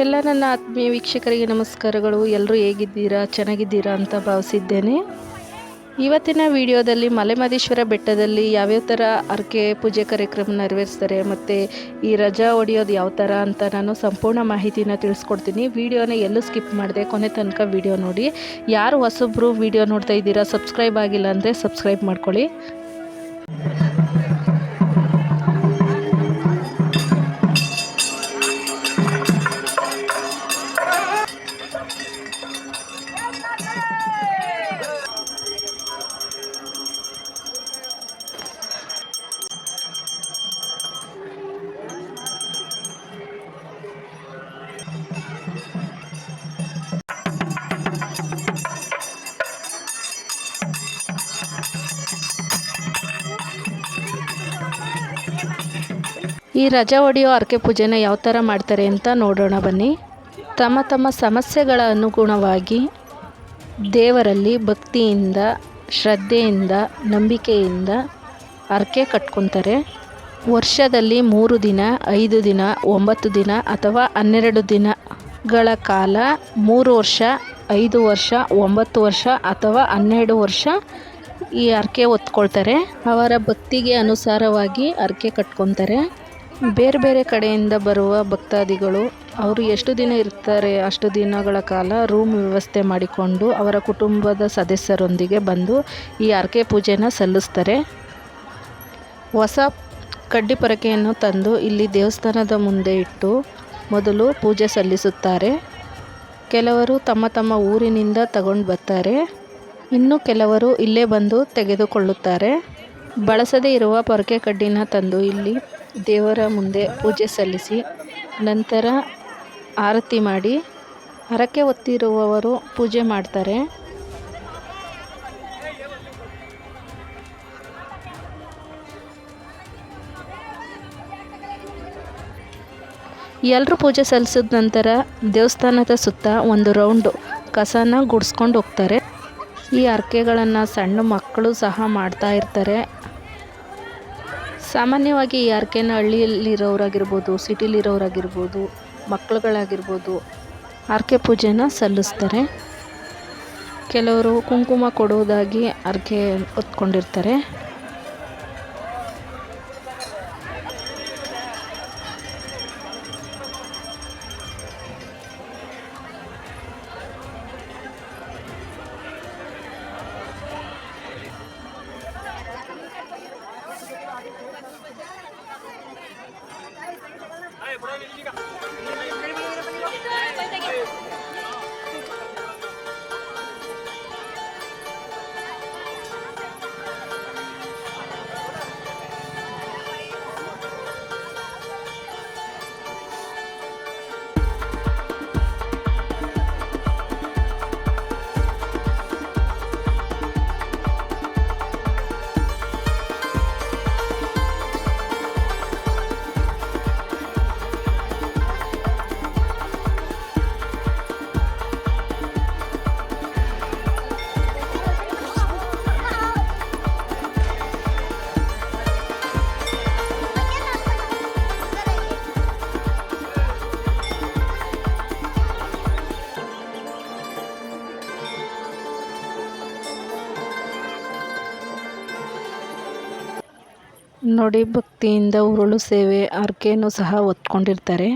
ಎಲ್ಲ ನನ್ನ ಆತ್ಮೀಯ ವೀಕ್ಷಕರಿಗೆ ನಮಸ್ಕಾರಗಳು. ಎಲ್ಲರೂ ಹೇಗಿದ್ದೀರಾ? ಚೆನ್ನಾಗಿದ್ದೀರಾ ಅಂತ ಭಾವಿಸಿದ್ದೇನೆ. ಇವತ್ತಿನ ವಿಡಿಯೋದಲ್ಲಿ ಮಲೆಮಹದೇಶ್ವರ ಬೆಟ್ಟದಲ್ಲಿ ಯಾವ್ಯಾವ ಥರ ಅರ್ಕೆ ಪೂಜೆ ಕಾರ್ಯಕ್ರಮ ನೆರವೇರಿಸ್ತಾರೆ ಮತ್ತು ಈ ರಜಾ ಹೊಡೆಯೋದು ಯಾವ ಥರ ಅಂತ ನಾನು ಸಂಪೂರ್ಣ ಮಾಹಿತಿನ ತಿಳಿಸ್ಕೊಡ್ತೀನಿ. ವಿಡಿಯೋನ ಎಲ್ಲೂ ಸ್ಕಿಪ್ ಮಾಡಿದೆ ಕೊನೆ ತನಕ ವಿಡಿಯೋ ನೋಡಿ. ಯಾರು ಹೊಸೊಬ್ಬರು ವಿಡಿಯೋ ನೋಡ್ತಾ ಇದ್ದೀರಾ, ಸಬ್ಸ್ಕ್ರೈಬ್ ಆಗಿಲ್ಲ ಅಂದರೆ ಸಬ್ಸ್ಕ್ರೈಬ್ ಮಾಡ್ಕೊಳ್ಳಿ. ಈ ರಜಾ ಹೊಡೆಯೋ ಹರಕೆ ಪೂಜೆನ ಯಾವ ಥರ ಮಾಡ್ತಾರೆ ಅಂತ ನೋಡೋಣ ಬನ್ನಿ. ತಮ್ಮ ತಮ್ಮ ಸಮಸ್ಯೆಗಳ ಅನುಗುಣವಾಗಿ ದೇವರಲ್ಲಿ ಭಕ್ತಿಯಿಂದ, ಶ್ರದ್ಧೆಯಿಂದ, ನಂಬಿಕೆಯಿಂದ ಹರಕೆ ಕಟ್ಕೊತಾರೆ. ವರ್ಷದಲ್ಲಿ ಮೂರು ದಿನ, ಐದು ದಿನ, ಒಂಬತ್ತು ದಿನ ಅಥವಾ ಹನ್ನೆರಡು ದಿನಗಳ ಕಾಲ ಮೂರು ವರ್ಷ, ಐದು ವರ್ಷ, ಒಂಬತ್ತು ವರ್ಷ ಅಥವಾ ಹನ್ನೆರಡು ವರ್ಷ ಈ ಹರಕೆ ಹೊತ್ಕೊಳ್ತಾರೆ. ಅವರ ಭಕ್ತಿಗೆ ಅನುಸಾರವಾಗಿ ಹರಕೆ ಕಟ್ಕೊತಾರೆ. ಬೇರೆ ಬೇರೆ ಕಡೆಯಿಂದ ಬರುವ ಭಕ್ತಾದಿಗಳು, ಅವರು ಎಷ್ಟು ದಿನ ಇರ್ತಾರೆ ಅಷ್ಟು ದಿನಗಳ ಕಾಲ ರೂಮ್ ವ್ಯವಸ್ಥೆ ಮಾಡಿಕೊಂಡು ಅವರ ಕುಟುಂಬದ ಸದಸ್ಯರೊಂದಿಗೆ ಬಂದು ಈ ಹರಕೆ ಪೂಜೆನ ಸಲ್ಲಿಸ್ತಾರೆ. ಹೊಸ ಕಡ್ಡಿ ಪರಕೆಯನ್ನು ತಂದು ಇಲ್ಲಿ ದೇವಸ್ಥಾನದ ಮುಂದೆ ಇಟ್ಟು ಮೊದಲು ಪೂಜೆ ಸಲ್ಲಿಸುತ್ತಾರೆ. ಕೆಲವರು ತಮ್ಮ ತಮ್ಮ ಊರಿನಿಂದ ತಗೊಂಡು ಬರ್ತಾರೆ. ಇನ್ನು ಕೆಲವರು ಇಲ್ಲೇ ಬಂದು ತೆಗೆದುಕೊಳ್ಳುತ್ತಾರೆ. ಬಳಸದೇ ಇರುವ ಪೊರಕೆ ಕಡ್ಡಿನ ತಂದು ಇಲ್ಲಿ ದೇವರ ಮುಂದೆ ಪೂಜೆ ಸಲ್ಲಿಸಿ ನಂತರ ಆರತಿ ಮಾಡಿ ಹರಕೆ ಹೊತ್ತಿರುವವರು ಪೂಜೆ ಮಾಡ್ತಾರೆ. ಎಲ್ಲರೂ ಪೂಜೆ ಸಲ್ಲಿಸಿದ ನಂತರ ದೇವಸ್ಥಾನದ ಸುತ್ತ ಒಂದು ರೌಂಡು ಕಸನ ಗುಡಿಸ್ಕೊಂಡು ಹೋಗ್ತಾರೆ. ಈ ಹರಕೆಗಳನ್ನು ಸಣ್ಣ ಮಕ್ಕಳು ಸಹ ಮಾಡ್ತಾ ಇರ್ತಾರೆ. ಸಾಮಾನ್ಯವಾಗಿ ಹರಕೆನ ಹಳ್ಳಿಯಲ್ಲಿರೋರಾಗಿರ್ಬೋದು ಸಿಟಿಲಿರೋರಾಗಿರ್ಬೋದು ಮಕ್ಕಳುಗಳಾಗಿರ್ಬೋದು ಹರಕೆ ಪೂಜೆನ ಸಲ್ಲಿಸ್ತಾರೆ. ಕೆಲವರು ಕುಂಕುಮ ಕೊಡುವುದಾಗಿ ಹರಕೆ ಹೊತ್ಕೊಂಡಿರ್ತಾರೆ. por ahí, diga. ನೋಡಿ ಭಕ್ತಿಯಿಂದ ಉರುಳು ಸೇವೆ ಆರ್ಕೆಯನ್ನು ಸಹ ಹೊತ್ಕೊಂಡಿರ್ತಾರೆ.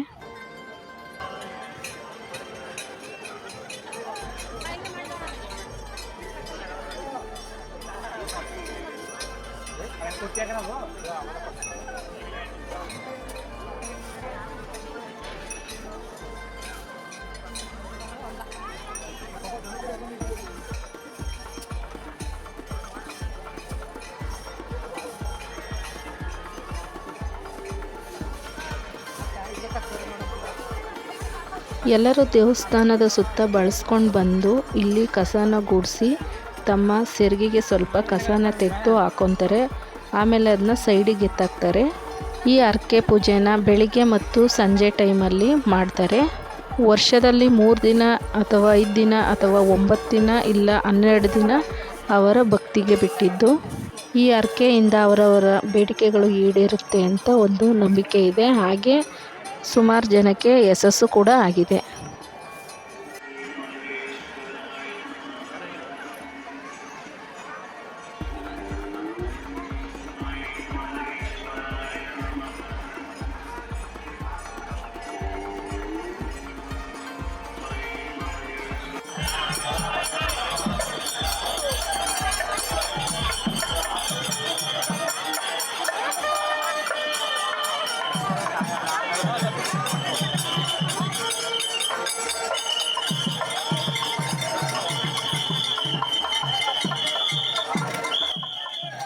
ಎಲ್ಲರೂ ದೇವಸ್ಥಾನದ ಸುತ್ತ ಬಳಸ್ಕೊಂಡು ಬಂದು ಇಲ್ಲಿ ಕಸನ ಗುಡಿಸಿ ತಮ್ಮ ಸೆರಗಿಗೆ ಸ್ವಲ್ಪ ಕಸನ ತೆಗೆದು ಹಾಕೊತಾರೆ. ಆಮೇಲೆ ಅದನ್ನ ಸೈಡಿಗೆ ಎತ್ತಾಕ್ತಾರೆ. ಈ ಹರಕೆ ಪೂಜೆನ ಬೆಳಿಗ್ಗೆ ಮತ್ತು ಸಂಜೆ ಟೈಮಲ್ಲಿ ಮಾಡ್ತಾರೆ. ವರ್ಷದಲ್ಲಿ ಮೂರು ದಿನ ಅಥವಾ ಐದು ದಿನ ಅಥವಾ ಒಂಬತ್ತು ದಿನ ಇಲ್ಲ ಹನ್ನೆರಡು ದಿನ ಅವರ ಭಕ್ತಿಗೆ ಬಿಟ್ಟಿದ್ದು. ಈ ಹರಕೆಯಿಂದ ಅವರವರ ಬೇಡಿಕೆಗಳು ಈಡೇರುತ್ತೆ ಅಂತ ಒಂದು ನಂಬಿಕೆ ಇದೆ. ಹಾಗೆ ಸುಮಾರು ಜನಕ್ಕೆ ಯಶಸ್ಸು ಕೂಡ ಆಗಿದೆ.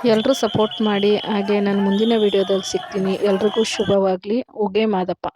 ಎಲ್ಲರೂ ಸಪೋರ್ಟ್ ಮಾಡಿ ಹಾಗೆ ನಾನು ಮುಂದಿನ ವೀಡಿಯೋದಲ್ಲಿ ಸಿಗ್ತೀನಿ. ಎಲ್ರಿಗೂ ಶುಭವಾಗಲಿ. ಉಗೆ ಮಾದಪ್ಪ.